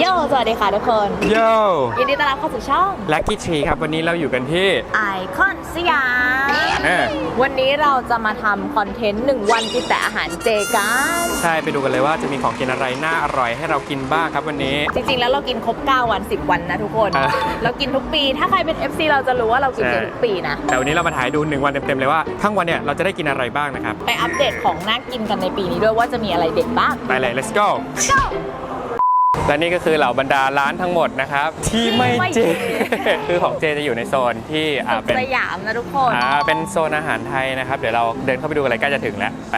โยสวัสดีค่ะทุกคน โยยินดีต้อนรับเข้าสู่ช่องลักกี้ทรีครับวันนี้เราอยู่กันที่ไอคอนสยามเออวันนี้เราจะมาทำคอนเทนต์หนึ่งวันกินแต่อาหารเจกันใช่ไปดูกันเลยว่าจะมีของกินอะไรน่าอร่อยให้เรากินบ้างครับวันนี้ จริงๆ แล้วเรากินครบ 9 วัน 10 วันนะทุกคน อะ เรากินทุกปี ถ้าใครเป็น FC เราจะรู้ว่าเรากินเจใช่ทุกปีนะ แต่วันนี้เรามาถ่ายดูหนึ่งวันเต็มๆเลยว่าทั้งวันเนี่ยเราจะได้กินอะไรบ้างนะครับ ไปอัปเดตของน่ากินกันในปีนี้ด้วยว่าจะมีอะไรเด็ดบ้าง ไปเลย let's go และนี่ก็คือเหล่าบรรดาร้านทั้งหมดนะครับ ที่ไม่เจ คือของเจจะอยู่ในโซนที่อ่าเป็นสยามนะทุกคน อ่าเป็นโซนอาหารไทยนะครับ เดี๋ยวเราเดินเข้าไปดูกันเลยใกล้จะถึงแล้วไป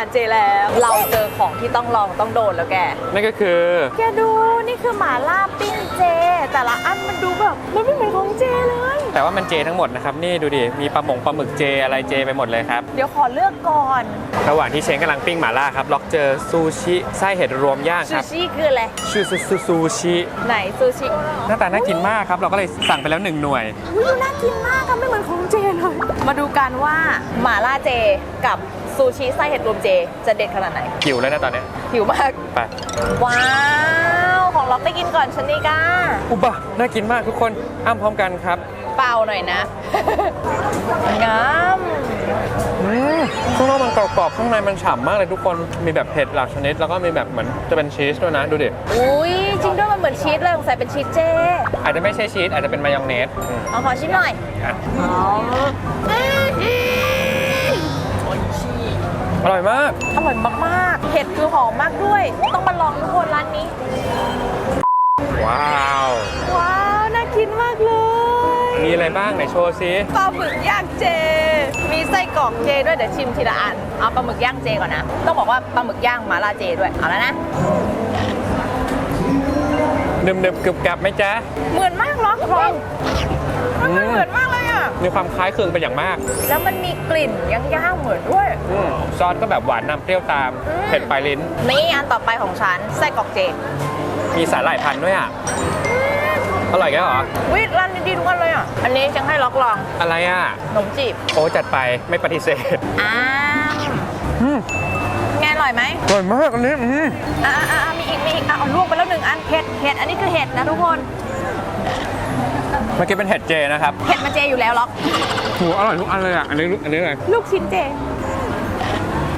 ามกลางร้านอาหารเจแล้ว เราเจอของที่ต้องลองต้องโดนแล้วแก นั่นก็คือ แกดูนี่คือหมาล่าปิ้งเจ แต่ละอันมันดูแบบมันไม่เหมือนของเจเลย แต่ว่ามันเจทั้งหมดนะครับ นี่ดูดิ มีปลาหมงปลาหมึกเจอะไรเจไปหมดเลยครับ เดี๋ยวขอเลือกก่อน ระหว่างที่เชงกำลังปิ้งหม่าล่าครับ ล็อกเจอซูชิไส้เห็ดรวมย่างซูครับชิคืออะไร ชื่อซูซูซูชิไหนซูชิหน้าตาน่ากินมากครับเราก็เลยสั่งไปแล้วหนึ่งหน่วย อุ๊ยดูน่ากินมากอะไม่เหมือนของเจเลย มาดูกันว่าหมาล่าเจกับ ซูชิไส้เห็ดรวมเจ จะเด็ดขนาดไหนหิวแล้วนะตอนเนี้ยหิวมาก ไป ว้าว ของล็อกไปกินก่อนชนิก้าอุบะน่ากินมากทุกคนอ้ำพร้อมกันครับเปล่าหน่อยนะงามอืมข้างนอกมันกรอบๆข้างในมันฉ่ำมากเลยทุกคนมีแบบเผ็ดหลากชนิด แล้วก็มีแบบเหมือนจะเป็นชีสด้วยนะดูดิอุ้ยจริงด้วยมันเหมือนชีสเลยสงสัยเป็นชีสเจอาจจะไม่ใช่ชีสอาจจะเป็นมายองเนสอืมเอาขอชิมหน่อยอะ อ๋ออ ร่อยมาก อร่อยมากๆเผ็ดคือหอมมากด้วย ต้องมาลองทุกคนร้านนี้ ว้าว ว้าว น่ากินมากเลย มีอะไรบ้างไหนโชว์ซิปลาหมึกย่างเจ มีไส้กรอกเจด้วยเดี๋ยวชิมทีละอัน เอาปลาหมึกย่างเจก่อนนะ ต้องบอกว่าปลาหมึกย่างมาลาเจด้วย เอาแล้วนะหนึบๆกรึบกรับไหมจ๊ะ เหมือนมากเหรอครองมันเหมือน มากเลยอะมีความคล้ายคลึงเป็นอย่างมาก แล้วมันมีกลิ่นย่างๆเหมือนด้วย อืมซอสก็แบบหวานนำเปรี้ยวตามอืม เผ็ดปลายลิ้น นี่อันต่อไปของฉันไส้กรอกเจมีสาหร่ายพันธุ์ด้วยอะอร่อยแกเหรอ วิร้านนี้ดีทุกอันเลยอะ อันนี้ฉันให้ล็อกลองอะไรอะ ขนมจีบโอ้จัดไปไม่ปฏิเสธอ้าวอืมไงอร่อยไหมอร่อยมากอันนี้อืมอ่าอ่ามีอีกมีอีกอะเอาลวกไปแล้วหนึ่งอันเห็ดเห็ดอันนี้คือเห็ดนะทุกคน เมื่อกี้เป็นเห็ดเจนะครับเห็ดมันเจอยู่แล้วล็อกหูอร่อยทุกอันเลยอะ อันนี้อันนี้อะไรลูกชิ้นเจ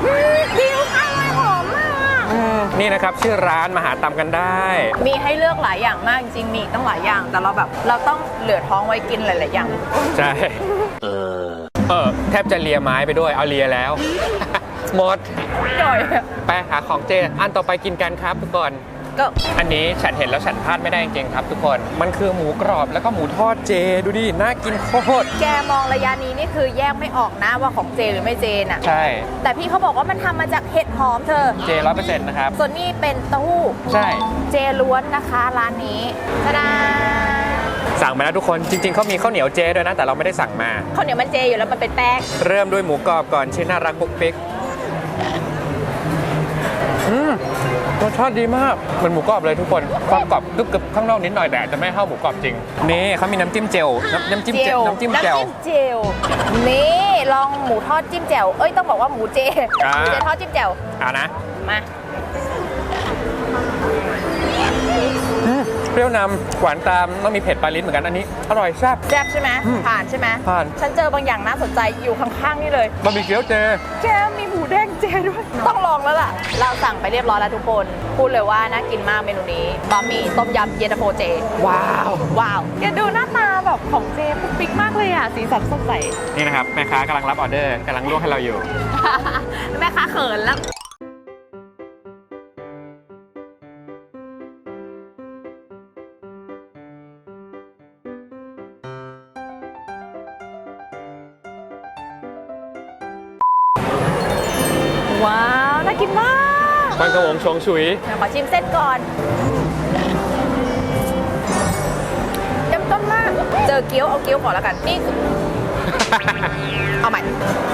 อืมดีทุกอันเลยหอมมาก อืมนี่นะครับ ชื่อร้านมาหาตำกันได้ มีให้เลือกหลายอย่างมากจริงๆมีอีกตั้งหลายอย่าง แต่เราแบบเราต้องเหลือท้องไว้กินหลายๆอย่าง ใช่ เออแทบจะเลียไม้ไปด้วย เอาเลียแล้ว หมด จ่อยไปหาของเจ อันต่อไปกินกันครับทุกคน ก็อันนี้ฉันเห็นแล้วฉันพลาดไม่ได้จริงๆครับ ทุกคน มันคือหมูกรอบแล้วก็หมูทอดเจ ดูดิ น่ากินโคตร แกมองระยะนี้นี่คือแยกไม่ออกนะว่าของเจหรือไม่เจน่ะ ใช่ แต่พี่เขาบอกว่ามันทำมาจากเห็ดหอมเธอ เจร้อยเปอร์เซ็นต์นะครับ ส่วนนี้เป็นเต้าหู้ใช่ เจล้วนนะคะร้านนี้ตะดาสั่งมาแล้วทุกคน จริงๆเขามีข้าวเหนียวเจด้วยนะ แต่เราไม่ได้สั่งมา ข้าวเหนียวมันเจอยู่แล้วมันเป็นแป้ง เริ่มด้วยหมูกรอบก่อนชิ้นน่ารักปุ๊กปิ๊กอืม รสชาติดีมากเหมือนหมูกรอบเลยทุกคนความกรอบกรึบกรึบข้างนอกนิดหน่อยแต่อาจจะไม่เท่าหมูกรอบจริงนี่เขามีน้ำจิ้มเจลน้ำน้ำจิ้มเจลน้ำจิ้มเจลน้ำจิ้มเจลนี่ลองหมูทอดจิ้มแจ่วเอ้ยต้องบอกว่าหมูเจอ่า หมูเจทอดจิ้มแจ่วเอานะมาอืมเปรี้ยวนำหวานตามต้องมีเผ็ดปลายลิ้นเหมือนกันอันนี้ อร่อยแซ่บ แซ่บใช่ไหมอืมผ่านใช่ไหมผ่าน ฉันเจอบางอย่างน่าสนใจอยู่ข้างๆนี่เลย บะหมี่เกี๊ยวเจ แกมีหมูแดง เจด้วย ต้องลองแล้วล่ะ เราสั่งไปเรียบร้อยแล้วทุกคน พูดเลยว่าน่ากินมากเมนูนี้บะหมี่ต้มยำเย็นตาโฟเจ ว้าวว้าวแกดูหน้าตาแบบของเจปุ๊กปิ๊กมากเลยอะ สีสันสดใส นี่นะครับ แม่ค้ากำลังรับออเดอร์กำลังลวกให้เราอยู่ แม่ค้าเขินแล้วว้ กินมากมันกระหวงชงฉุยเดี๋ยวขอชิมเส้นก่อนเต็มต้นมาก เจอเกี๊ยวเอาเกี๊ยวก่อนแล้วกัน นี่คือ เอาใหม่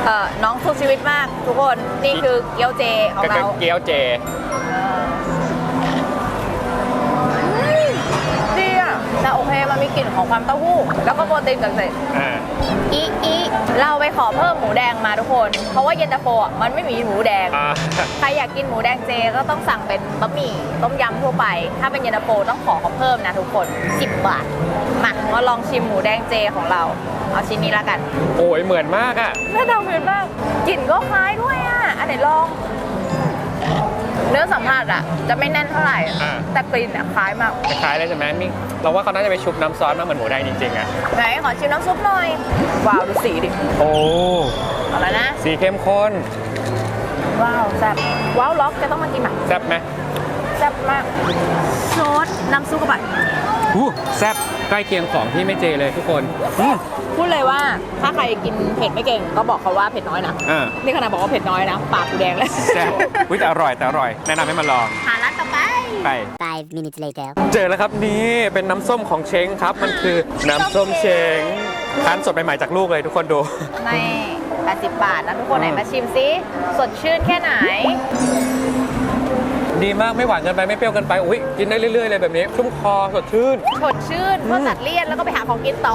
เอ่อน้องสู้ชีวิตมาก ทุกคน นี่คือเกี๊ยวเจของก็เราเกี๊ยวเจ ดีอะแต่โอเคมันมีกลิ่นของความเต้าหู้ แล้วก็โปรตีนจากเศษอ่า อีอีเราไปขอเพิ่มหมูแดงมาทุกคน เพราะว่าเย็นตาโฟอะมันไม่มีหมูแดง อ่า ใครอยากกินหมูแดงเจก็ต้องสั่งเป็นบะหมี่ต้มยำทั่วไป ถ้าเป็นเย็นตาโฟต้องขอเขาเพิ่มนะทุกคน 10 บาท มามาลองชิมหมูแดงเจของเรา เอาชิ้นนี้ละกัน โอ้ยเหมือนมากอะหน้าตาเหมือนมากกลิ่นก็คล้ายด้วยอะ อันไหนลอง เนื้อสัมผัสอะ จะไม่แน่นเท่าไหร่ อ่า แต่กลิ่นอะคล้ายมาก คล้ายๆเลยใช่ไหมมีเราว่าเขาน่าจะไปชุบน้ำซอสมาเหมือนหมูแดงจริงๆอะไหนขอชิมน้ำซุปหน่อย ว้าว ดูสีดิโอ้เอาแล้วนะ สีเข้มข้นว้าวแซ่บว้าวล็อกจะต้องมากินอะแซ่บไหมแซ่บมาก ซอสน้ำซุปกระบะอู้แซ่บ ใกล้เคียงของที่ไม่เจเลยทุกคนอืม พูดเลยว่าถ้าใครกินเผ็ดไม่เก่งก็บอกเขาว่าเผ็ดน้อยนะอ่านี่ขนาดบอกว่าเผ็ดน้อยนะปากกูแดงเลยแซ่บวิแต่อร่อยแต่อร่อย แนะนำให้มาลองหาร้านต่อไปไป Five minutes later. เจอแล้วครับนี่เป็นน้ำส้มของเช้งครับ มันคือน้ำส้มเช้งคั้นสดใหม่ๆจากลูกเลยทุกคนดู ใน80 บาทนะทุกคนไหนมาชิมซิสดชื่นแค่ไหน ดีมากไม่หวานเกินไปไม่เปรี้ยวเกินไปอุ้ยกินได้เรื่อยๆเลยแบบนี้ชุ่มคอสดชื่นสดชื่นเพื่อตัดเลี่ยนแล้วก็ไปหาของกินต่อ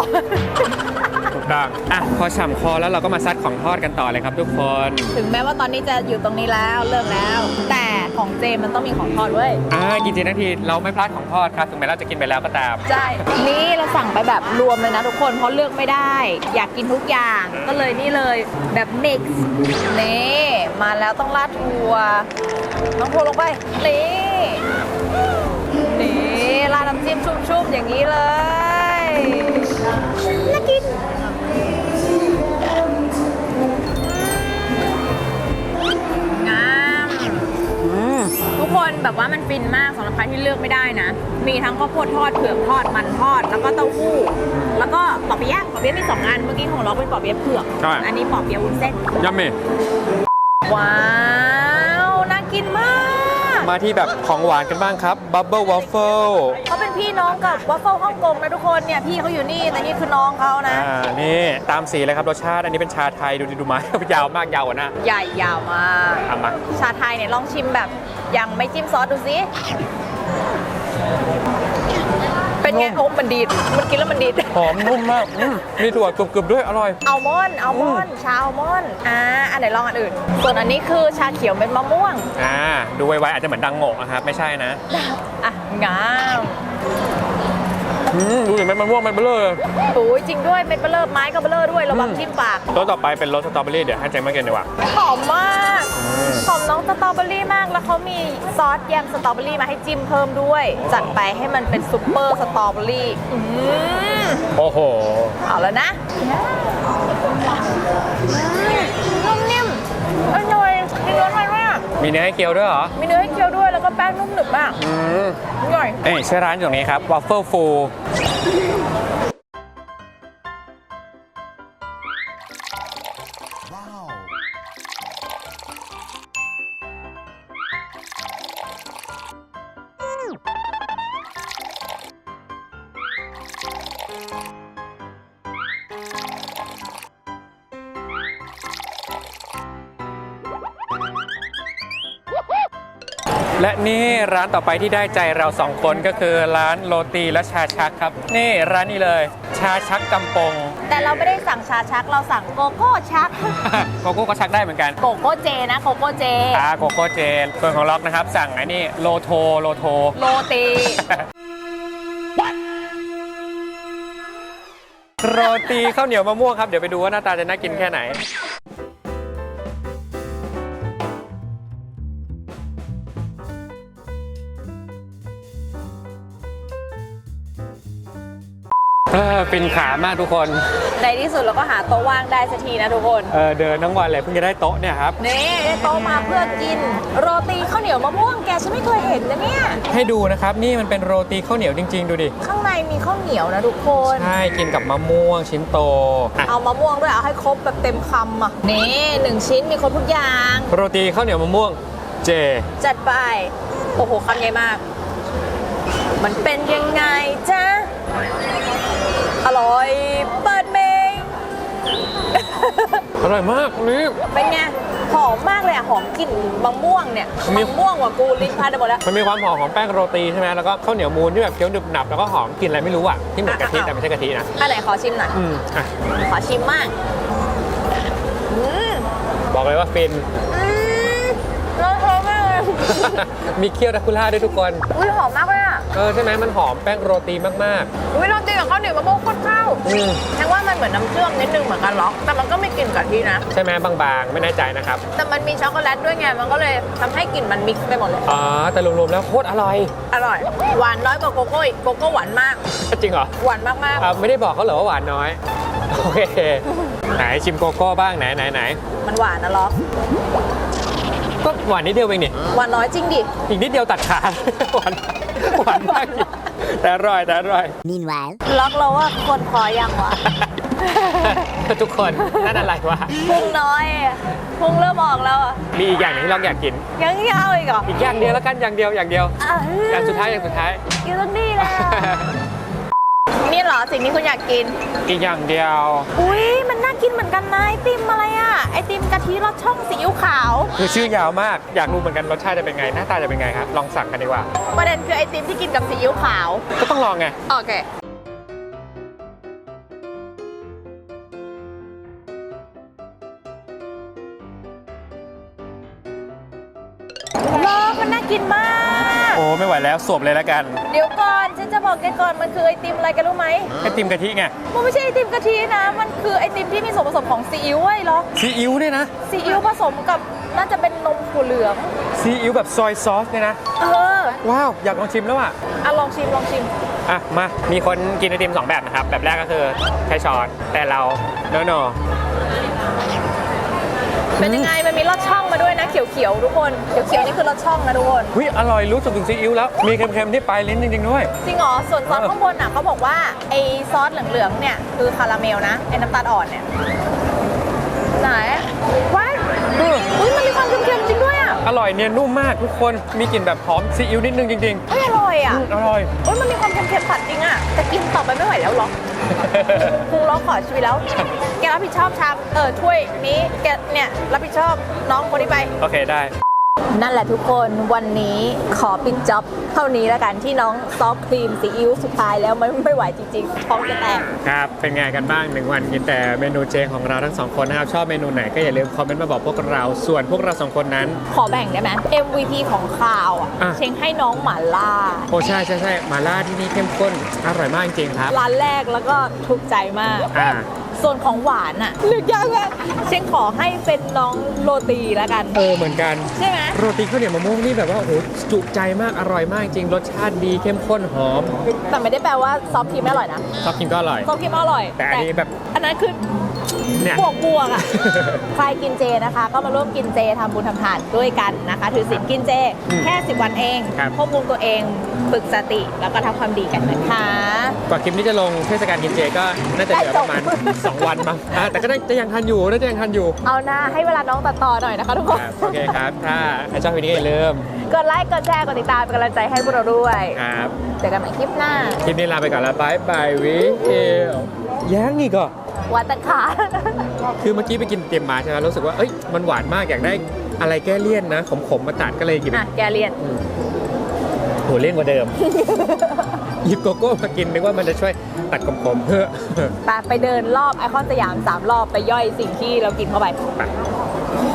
ถูกต้องอะพอฉ่ำคอแล้วเราก็มาซัดของทอดกันต่อเลยครับ ทุกคนถึงแม้ว่าตอนนี้จะอยู่ตรงนี้แล้วเลิกแล้ว แต่ของเจมันต้องมีของทอดเว้ยอ่ากินทีนาทีเราไม่พลาดของทอดครับถึงแม้เราจะกินไปแล้วก็ตาม ใช่นี่เราสั่งไปแบบรวมเลยนะทุกคนเพราะเลือกไม่ได้ อยากกินทุกอย่างก็เลยนี่เลยแบบ mix นี่ มาแล้วต้องราดทัวน้องโพลงไป นี่ นี่ราดน้ำจิ้มชุ่มๆ อย่างนี้เลยน่ากินงามอืมทุกคนแบบว่ามันฟินมากสำหรับใครที่เลือกไม่ได้นะ มีทั้งข้าวโพดทอดเผือกทอดมันทอด แล้วก็เต้าหู้ แล้วก็ปอเปี๊ยะปอเปี๊ยะมีสองอัน เมื่อกี้ของเราเป็นปอเปี๊ยะเผือก ใช่ อันนี้ปอเปี๊ยะวุ้นเส้น ยัมมี่ ว้าว น่ากินมาก มาที่แบบของหวานกันบ้างครับบับเบิลวอฟเฟิลเขาเป็นพี่น้องกับวัฟเฟิลฮ่องกงนะทุกคนเนี่ยพี่เขาอยู่นี่แต่นี่คือน้องเขานะ อ่านี่ตามสีเลยครับรสชาติอันนี้เป็นชาไทยดูดิดูไม้ ยาวมากยาวกว่าหน้าใหญ่ยาวมากทำมาชาไทยเนี่ยลองชิมแบบ ยังไม่จิ้มซอสดูสิ เป็นไงโอ้มันดีดมันกินแล้วมันดีด หอมนุ่มมากอืมมีถั่วกรุบๆด้วยอร่อย อัลมอนด์อัลมอนด์ชาอัลมอนด์อ่า อันไหนลองอันอื่น ส่วนอันนี้คือชาเขียวเม็ดมะม่วง อ่า ดูไวๆอาจจะเหมือนดังโงกนะครับ ไม่ใช่นะ อะ งาม อืมดูดิมันมะม่วงมันเบลอเลยโอ้ยจริงด้วยเม็ดเบลเลอร์ไม้ก็เบลเลอร์ด้วยระวังอืมทิ่มปากรสต่อไปเป็นรสสตรอเบอรี่เดี๋ยวให้เจมมากินดีกว่า หอมมากอืมหอมน้องสตรอเบอรี่มากแล้วเขามีซอสแยมสตรอเบอรี่มาให้จิ้มเพิ่มด้วย จัดไปให้มันเป็นซุปเปอร์สตรอเบอรี่อืมโอ้โห เอาแล้วนะนุ่มนิ่มอร่อย มีเนื้อให้เกี๊ยวด้วยเหรอ มีเนื้อให้เคี้ยวด้วยแล้วก็แป้งนุ่มหนึบมากอืมอร่อยเอ้ยชื่อร้านอยู่ตรงนี้ครับว a และนี่ร้านต่อไปที่ได้ใจเราสองคนก็คือร้านโรตีและชาชักครับ นี่ร้านนี้เลย ชาชักกำปง แต่เราไม่ได้สั่งชาชักเราสั่งโกโก้ชัก โกโก้ก็ชักได้เหมือนกันโกโก้เจนะโกโก้เจอ่าโกโก้เจนส่วนของล็อกนะครับ สั่งไอ้นี่โลโทโลโท โรตี โรตีข้าวเหนียวมะม่วงครับ เดี๋ยวไปดูว่าหน้าตาจะน่ากินแค่ไหน ฟินขามากทุกคน ในที่สุดเราก็หาโต๊ะว่างได้สักทีนะทุกคน เออเดินทั้งวันเลยเพิ่งจะได้โต๊ะเนี่ยครับ นี่ได้โต๊ะมาเพื่อกิน โรตีข้าวเหนียวมะม่วงแกฉันไม่เคยเห็นนะเนี่ย ให้ดูนะครับนี่มันเป็นโรตีข้าวเหนียวจริง ๆ ดูดิ ข้างในมีข้าวเหนียวนะทุกคน ใช่กินกับมะม่วงชิ้นโตอะเอามะม่วงด้วยเอาให้ครบแบบเต็มคำอะนี่หนึ่งชิ้นมีครบทุกอย่าง โรตีข้าวเหนียวมะม่วงเจ จัดไป โอ้โหคำใหญ่มาก มันเป็นยังไงจ๊ะ อร่อยเปิดเมงอร่อยมากนี่เป็นไงหอมมากเลยอะหอมกลิ่นมะม่วงเนี่ยมีมะม่วงกว่ากูลิ้นพันไปหมดแล้วมันมีความหอมของแป้งโรตีใช่ไหมแล้วก็ข้าวเหนียวมูนที่แบบเคี้ยวหนึบหนับแล้วก็หอมกลิ่นอะไรไม่รู้อะที่เหมือนกะทิอะแต่ไม่ใช่กะทินะอันไหนขอชิมหน่อยอืมอะขอชิมมากอืมบอกเลยว่าฟินอืมร้อนท้องมากเลยมีเคี่ยวดักคุล่าด้วยทุกคนอุ้ยหอมมากเลยอะ เออใช่ไหมมันหอมแป้งโรตีมาก อุ้ยโรตีกับข้าวเหนียวมะม่วงโคตรเข้าๆอืมแทงว่ามันเหมือนน้ำเชื่อมนิดนึงเหมือนกันเหรอแต่มันก็ไม่กลิ่นกะทินะใช่ไหมบางๆ ไม่แน่ใจนะครับแต่มันมีช็อกโกแลตด้วยไง มันก็เลยทำให้กลิ่นมันมิกซ์ไปหมดเลย อ๋อแต่รวมๆแล้วโคตรอร่อย อร่อย หวานน้อยกว่าโกโก้อีกโกโก้หวานมาก จริงเหรอหวานมากอะไม่ได้บอกเขาเหรอว่าหวานน้อย โอเค ไหนชิมโกโก้บ้างไหนไหนไหนๆ มันหวานนะล็อกก็หวานนิดเดียวเองนี่หวานน้อยจริงดิ อีกนิดเดียวตัดขาหวาน หวานมากจริงแต่อร่อยแต่อร่อย Meanwhile, ล็อกเราว่าคนพอยังวะ ทุกคนนั่นอะไรวะ พุงน้อยอะพุงเริ่มออกแล้วอะมีอีกอย่างหนึงที่เราอยากกิน ยังยาวอีกเหรออีกอย่างเดียวแล้วกันอย่างเดียวอย่างเดียว อะอย่างสุดท้ายอย่างสุดท้าย อยู่ตรงนี้แล้ว นี่เหรอสิ่งที่คุณอยากกิน อีกอย่างเดียว อุ้ยมันน่ากินเหมือนกันนะไอติมอะไรอะไอติมกะทิรสช่องซีอิ๊วขาว คือชื่อยาวมาก อยากรู้เหมือนกันรสชาติจะเป็นไง หน้าตาจะเป็นไงครับ ลองสั่งกันดีกว่า ประเด็นคือไอติมที่กินกับซีอิ๊วขาว ก็ต้องลองไง โอเค ไม่ไหวแล้วสวบเลยแล้วกันเดี๋ยวก่อนฉันจะบอกแกก่อนมันคือไอติมอะไรกันรู้ไหมไอติมกะทิไงมันไม่ใช่ไอติมกะทินะ มันคือไอติมที่มีส่วนผสมของซีอิ๊วเว้ยเหรอซีอิ๊วเนี่ยนะซีอิ๊วผสมกับน่าจะเป็นนมถั่วเหลืองซีอิ๊วแบบซอยซอสเนี่ยนะเออว้าวอยากลองชิมแล้วอะอะลองชิมลองชิมอะมามีคนกินไอติม2แบบนะครับแบบแรกก็คือใช้ช้อนแต่เราโนโน เป็นยังไงมันมีรสช่องมาด้วยนะเขียวๆทุกคนเขียวๆนี่คือรสช่องนะทุกคน วิอร่อยรู้สึกถึงซีอิ๊วแล้ว มีเค็มๆที่ปลายลิ้นจริงๆด้วย จริงเหรอส่วนซอสเออข้างบนอะเขาบอกว่าไอซอสเหลืองๆเนี่ยคือคาราเมลนะไอน้ำตาลอ่อนเนี่ยไหนว้ายอุ้ยมันมีความเค็มๆจริงด้วยอะอร่อยเนียนนุ่มมากทุกคน มีกลิ่นแบบหอมซีอิ๊วนิดนึงจริงเฮ้ยอร่อยๆอะอืมอร่อยเฮ้ยมันมีความเค็มๆผัดจริงอะแต่กินต่อไปไม่ไหวแล้วหรอ ครูร้องขอชีวิตแล้ว แกรับผิดชอบชามเออถ้วยนี้แกเนี่ยรับผิดชอบน้องคนนี้ไป โอเคได้ นั่นแหละทุกคนวันนี้ขอปิดจ็อบเท่านี้แล้วกันที่น้องซอฟต์ครีมซีอิ๊วสุดท้ายแล้วมันไม่ไหวจริงๆท้องจะแตก ครับ เป็นไงกันบ้างหนึ่งวันกินแต่เมนูเจของเราทั้งสองคนนะครับ ชอบเมนูไหนก็อย่าลืมคอมเมนต์มาบอกพวกเรา ส่วนพวกเราสองคนนั้น ขอแบ่งได้ไหม MVP ของข่าวอะอะ เชงให้น้องหมาล่า โอ้ใช่ใช่ใช่มาล่าที่นี่เข้มข้นอร่อยมากจริงๆครับ ร้านแรกแล้วก็ถูกใจมาก อ่า ส่วนของหวานอะเลือกยากมากเชงขอให้เป็นน้องโรตีแล้วกัน เออเหมือนกันใช่ไหม โรตีข้าวเหนียวมะม่วงนี่แบบว่าโอ้โหจุใจมากอร่อยมากจริงรสชาติดีเข้มข้นหอมแต่ไม่ได้แปลว่าซอฟต์ครีมไม่อร่อยนะ ชอบกินก็อร่อย ซอฟต์ครีมอร่อยแต่อันนี้แบบ อันนั้นคือ เนี่ย บวกบวกๆอะ ใครกินเจนะคะ ก็มาร่วมกินเจทำบุญทำทานด้วยกันนะคะ ถือศีลกินเจ อืมแค่ 10 วันเองครับ ควบคุมตัวเองฝึกสติ แล้วก็ทำความดีกันนะคะ กว่าคลิปนี้จะลงเทศกาลกินเจก็น่าจะเหลือประมาณ 2 วันมั้งอ่าแต่ก็น่าจะยังทันอยู่น่าจะยังทันอยู่เอาหน้าให้เวลาน้องตัดต่อหน่อยนะคะทุกคน ครับโอเคครับ ถ้าชอบวิดีโออย่าลืมกดไลค์ กดแชร์ กดติดตามเป็นกำลังใจให้พวกเราด้วย ครับเจอกันใหม่คลิปหน้า คลิปนี้ลาไปก่อนแล้วบายบายวิเอลยังอีกเหรอ วัดตะขา คือเมื่อกี้ไปกินเตรียมมาใช่ไหมรู้สึกว่าเอ้ยมันหวานมากอยากได้อะไรแก้เลี่ยนนะขมๆมาตัดก็เลยหยิบอะแกเรียนโหเลี่ยนกว่าเดิม หยิบโกโก้มากินนึกว่ามันจะช่วยตัดขมๆเพื่อ ไปไปเดินรอบไอคอนสยาม3รอบไปย่อยสิ่งที่เรากินเข้าไป ไป